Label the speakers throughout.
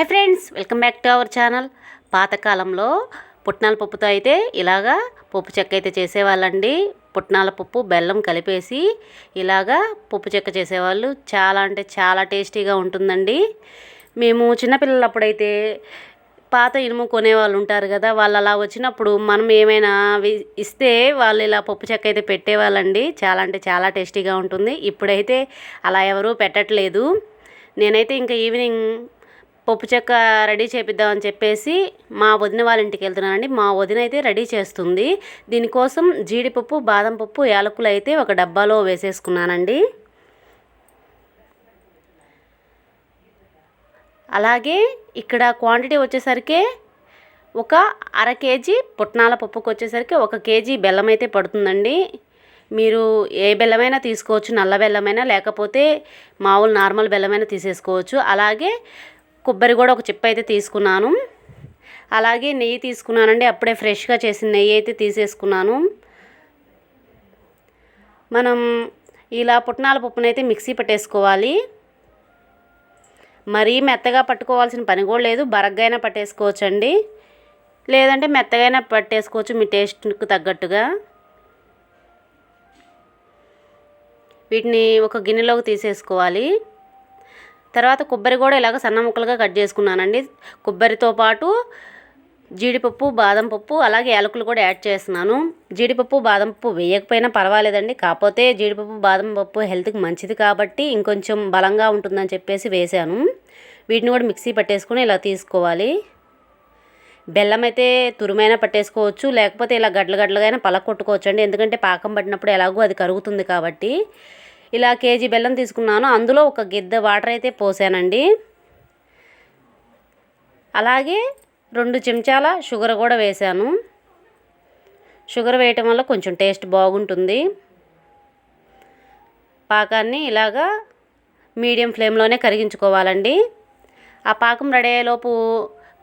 Speaker 1: Hi friends welcome back to our channel పాతకాలంలో పుట్నాల పప్పుతో అయితే ఇలాగా పప్పు చెక్క అయితే చేసేవాళ్ళండి. పుట్నాల పప్పు బెల్లం కలిపేసి ఇలాగా పప్పు చెక్క చేసేవాళ్ళు. చాలా అంటే చాలా టేస్టీగా ఉంటుందండి. మేము చిన్నపిల్లలప్పుడైతే పాత ఇనుము కొనేవాళ్ళు ఉంటారు కదా వాళ్ళు అలా వచ్చినప్పుడు మనం ఏమైనా ఇస్తే వాళ్ళు ఇలా పప్పు చెక్క అయితే పెట్టేవాళ్ళండి. చాలా అంటే చాలా టేస్టీగా ఉంటుంది. ఇప్పుడైతే అలా ఎవరూ పెట్టట్లేదు. నేనైతే ఇంకా ఈవినింగ్ పప్పు చెక్క రెడీ చేపిద్దామని చెప్పేసి మా వదిన వాళ్ళ ఇంటికి వెళ్తున్నానండి. మా వదిన అయితే రెడీ చేస్తుంది. దీనికోసం జీడిపప్పు బాదం పప్పు యాలకులు అయితే ఒక డబ్బాలో వేసేసుకున్నానండి. అలాగే ఇక్కడ క్వాంటిటీ వచ్చేసరికి ఒక అర కేజీ పుట్నాల పప్పుకు వచ్చేసరికి ఒక కేజీ బెల్లం అయితే పడుతుందండి. మీరు ఏ బెల్లమైనా తీసుకోవచ్చు నల్ల బెల్లమైనా లేకపోతే మామూలు నార్మల్ బెల్లమైనా తీసేసుకోవచ్చు. అలాగే కొబ్బరి కూడా ఒక చిప్ప అయితే తీసుకున్నాను. అలాగే నెయ్యి తీసుకున్నానండి అప్పుడే ఫ్రెష్గా చేసిన నెయ్యి అయితే తీసేసుకున్నాను. మనం ఇలా పుట్నాల పప్పునైతే మిక్సీ పట్టేసుకోవాలి. మరీ మెత్తగా పట్టుకోవాల్సిన పని కూడా లేదు బరగ్గైనా పట్టేసుకోవచ్చండి. లేదంటే మెత్తగైనా పట్టేసుకోవచ్చు మీ టేస్ట్కు తగ్గట్టుగా. వీటిని ఒక గిన్నెలోకి తీసేసుకోవాలి. తర్వాత కొబ్బరి కూడా ఇలాగ సన్న ముక్కలుగా కట్ చేసుకున్నానండి. కొబ్బరితో పాటు జీడిపప్పు బాదం పప్పు అలాగే యాలకులు కూడా యాడ్ చేస్తున్నాను. జీడిపప్పు బాదం పప్పు వేయకపోయినా పర్వాలేదండి. కాకపోతే జీడిపప్పు బాదం పప్పు హెల్త్కి మంచిది కాబట్టి ఇంకొంచెం బలంగా ఉంటుందని చెప్పేసి వేశాను వీటిని కూడా మిక్సీ పట్టేసుకొని ఇలా తీసుకోవాలి. బెల్లం అయితే తురుమైనా పట్టేసుకోవచ్చు. లేకపోతే ఇలా గడ్డలు గడ్డలుగా అయినా పలక కొట్టుకోవచ్చు అండి ఎందుకంటే పాకం పట్టినప్పుడు ఎలాగో అది కరుగుతుంది కాబట్టి. ఇలా కేజీ బెల్లం తీసుకున్నాను. అందులో ఒక గిద్ద వాటర్ అయితే పోసానండి. అలాగే రెండు చెంచాల షుగర్ కూడా వేసాను. షుగర్ వేయటం వల్ల కొంచెం టేస్ట్ బాగుంటుంది. పాకాన్ని ఇలాగా మీడియం ఫ్లేమ్లోనే కరిగించుకోవాలండి. ఆ పాకం రెడీ అయ్యేలోపు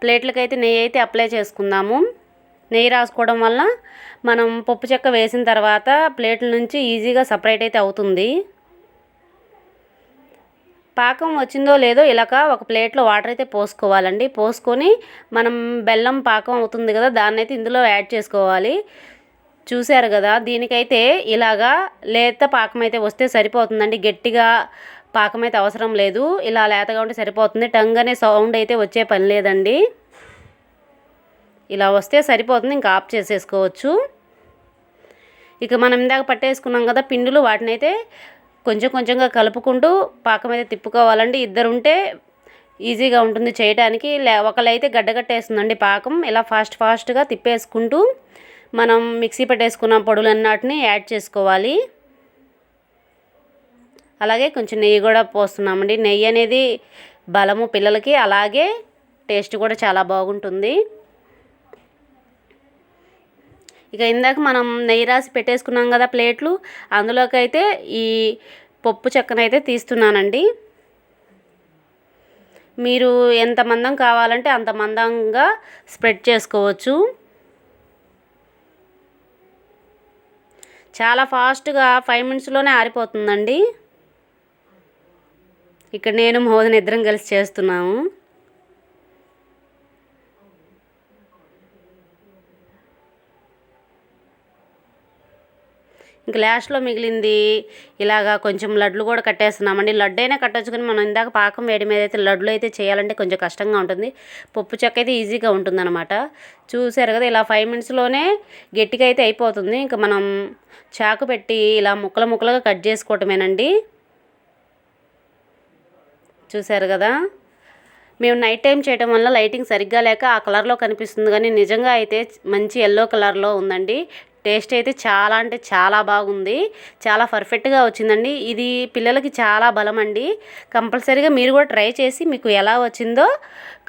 Speaker 1: ప్లేట్లకైతే నెయ్యి అయితే అప్లై చేసుకుందాము. నెయ్యి రాసుకోవడం వల్ల మనం పప్పు చెక్క వేసిన తర్వాత ప్లేట్ల నుంచి ఈజీగా సపరేట్ అయితే అవుతుంది. పాకం వచ్చిందో లేదో ఇలాగ ఒక ప్లేట్లో వాటర్ అయితే పోసుకోవాలండి. పోసుకొని మనం బెల్లం పాకం అవుతుంది కదా దాన్ని అయితే ఇందులో యాడ్ చేసుకోవాలి. చూశారు కదా దీనికైతే ఇలాగా లేత పాకం అయితే వస్తే సరిపోతుందండి. గట్టిగా పాకం అయితే అవసరం లేదు. ఇలా లేతగా ఉంటే సరిపోతుంది. టంగ్ అనే సౌండ్ అయితే వచ్చే పని లేదండి. ఇలా వస్తే సరిపోతుంది. ఇంకా ఆఫ్ చేసేసుకోవచ్చు. ఇక మనం ఇందాక పట్టేసుకున్నాం కదా పిండులు వాటిని అయితే కొంచెం కొంచెంగా కలుపుకుంటూ పాకం అయితే తిప్పుకోవాలండి. ఇద్దరు ఉంటే ఈజీగా ఉంటుంది చేయడానికి లే ఒకళ్ళైతే గడ్డగట్టేస్తుందండి పాకం. ఇలా ఫాస్ట్ ఫాస్ట్గా తిప్పేసుకుంటూ మనం మిక్సీ పెట్టేసుకున్న పొడులన్నిటిని యాడ్ చేసుకోవాలి. అలాగే కొంచెం నెయ్యి కూడా పోస్తున్నామండి. నెయ్యి అనేది బలము పిల్లలకి. అలాగే టేస్ట్ కూడా చాలా బాగుంటుంది. ఇక ఇందాక మనం నెయ్యి రాసి పెట్టేసుకున్నాం కదా ప్లేట్లు అందులోకి అయితే ఈ పప్పు చెక్కనైతే తీస్తున్నానండి. మీరు ఎంత మందం కావాలంటే అంత మందంగా స్ప్రెడ్ చేసుకోవచ్చు. చాలా ఫాస్ట్గా ఫైవ్ మినిట్స్లోనే ఆరిపోతుందండి. ఇక్కడ నేను మోదన ఇద్దరం కలిసి చేస్తున్నాము. గ్లాస్లో మిగిలింది ఇలాగా కొంచెం లడ్లు కూడా కట్టేస్తున్నామండి. లడ్డు అయినా కట్టొచ్చు కానీ మనం ఇందాక పాకం వేడి మీద అయితే లడ్లు అయితే చేయాలంటే కొంచెం కష్టంగా ఉంటుంది. పప్పు చెక్క అయితే ఈజీగా ఉంటుందన్నమాట. చూసారు కదా ఇలా ఫైవ్ మినిట్స్లోనే గట్టిగా అయితే అయిపోతుంది. ఇంకా మనం చాకు పెట్టి ఇలా ముక్కలు ముక్కలుగా కట్ చేసుకోవటమేనండి. చూసారు కదా మేము నైట్ టైం చేయడం వల్ల లైటింగ్ సరిగ్గా లేక ఆ కలర్లో కనిపిస్తుంది. కానీ నిజంగా అయితే మంచి ఎల్లో కలర్లో ఉందండి. టేస్ట్ అయితే చాలా అంటే చాలా బాగుంది. చాలా పర్ఫెక్ట్గా వచ్చిందండి. ఇది పిల్లలకి చాలా బలం అండి కంపల్సరీగా మీరు కూడా ట్రై చేసి మీకు ఎలా వచ్చిందో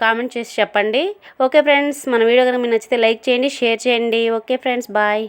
Speaker 1: కామెంట్ చేసి చెప్పండి. ఓకే ఫ్రెండ్స్ మన వీడియో కనుక మీకు నచ్చితే లైక్ చేయండి షేర్ చేయండి. Okay friends bye.